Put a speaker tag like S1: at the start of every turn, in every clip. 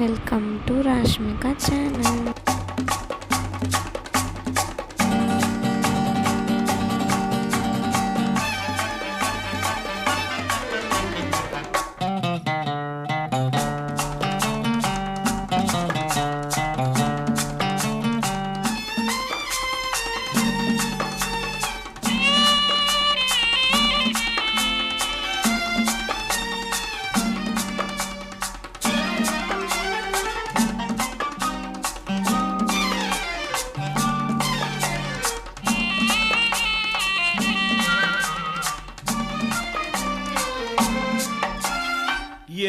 S1: Welcome to Rashmika channel.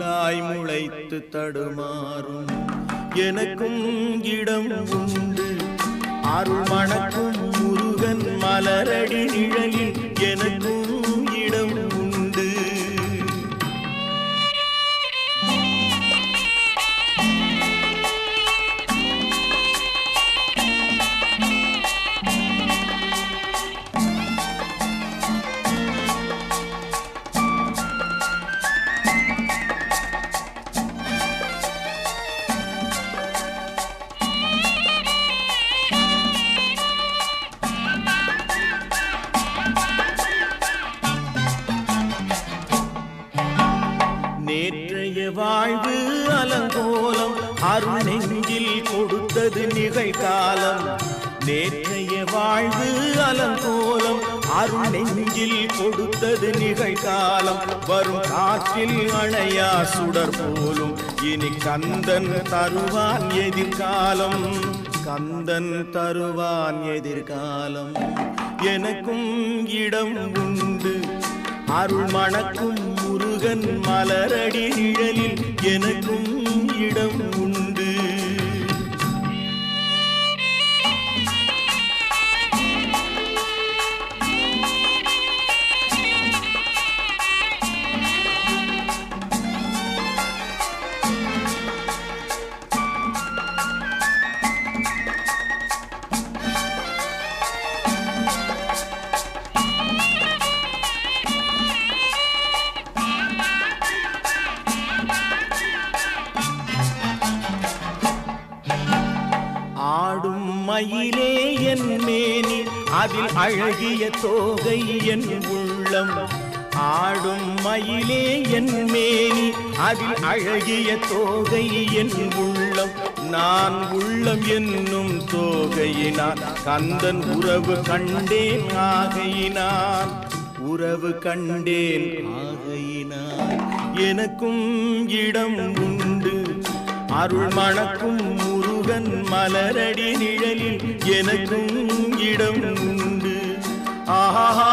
S2: புல்லாய் முளைத்து தடுமாறும். எனக்கும் இடம் உண்டு. அருள் மணக்கும் முருகன் மலரடி நிழலில் எனக்கும் அருள் நெஞ்சில் கொடுத்தது நிகழ்காலம். நேற்றைய வாழ்வு அலங்கோலம். அருள் நெஞ்சில் கொடுத்தது நிகழ்காலம். வரும் காற்றில் அணையா சுடர் போலும். இனி கந்தன் தருவான் எதிர்காலம். கந்தன் தருவான் எதிர்காலம். எனக்கும் இடம் உண்டு. அருள் மணக்கும் முருகன் மலரடி நிழலில் எனக்கும் இடம் உண்டு. மயிலே என் மேனி அதில் அழகிய தோகை என் உள்ளம். ஆடும் மயிலே என் மேனி அதில் அழகிய தோகை என் உள்ளம். நான் உள்ளம் என்னும் தோகையினான் கந்தன் உறவு கண்டேன் ஆகையினான் உறவு கண்டேன் ஆகையினான் எனக்கும் இடம் உண்டு அருள் மணக்கும் முருகன் மலரடி நிழலில் எனக்கும் இடம் உண்டு. ஆஹா.